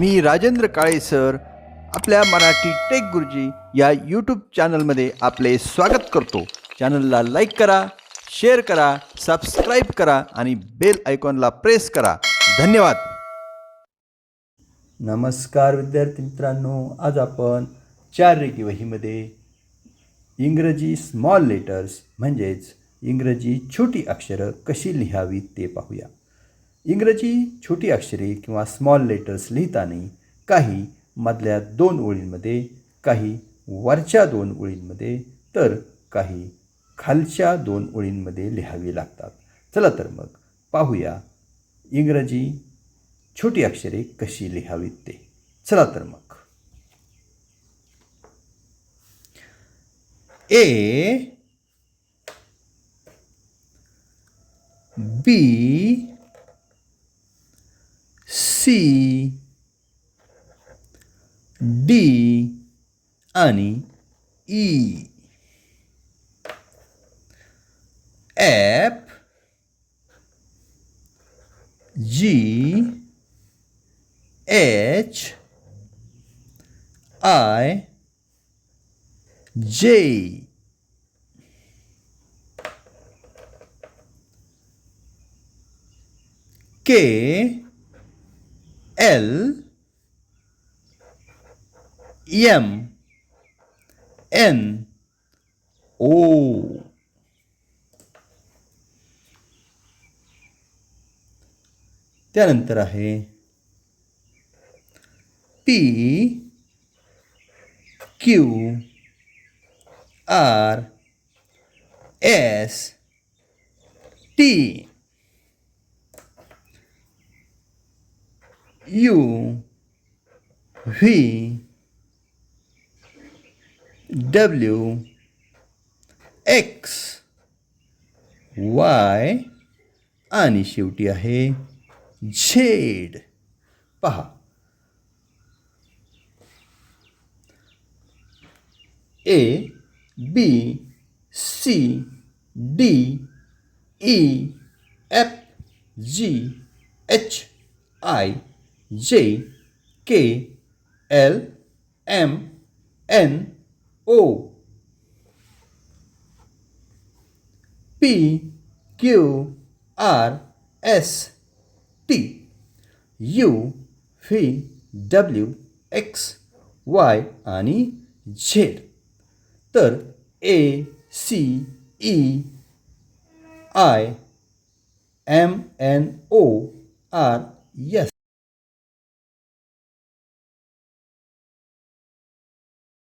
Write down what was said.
मी Rajendra Kale sir. आपल्या Marathi take गुरुजी या यूट्यूब चॅनलमध्ये आपले स्वागत करतो. चॅनलला लाईक करा शेअर करा सबस्क्राईब करा आणि बेल आयकॉनला प्रेस करा. धन्यवाद. नमस्कार विद्यार्थी मित्रांनो. आज आपण चार रेगी वहीमध्ये इंग्रजी स्मॉल लेटर्स म्हणजेच इंग्रजी छोटी अक्षरं कशी लिहावीत ते पाहूया. इंग्रजी छोटी अक्षरे किंवा स्मॉल लेटर्स लिहिताना काही मधल्या दोन ओळींमध्ये काही वरच्या दोन ओळींमध्ये तर काही खालच्या दोन ओळींमध्ये लिहावी लागतात. चला तर मग पाहूया इंग्रजी छोटी अक्षरे कशी लिहावीत ते. चला तर मग. ए बी सी डी आणि E F G H I J K L M N O त्यानंतर आहे P Q R S T U V W X Y आणि शेवटी आहे झेड. पहा. A B C D E F G H I J K L M N O P Q R S T U V W X Y आणि Z तर A C E I M N O R S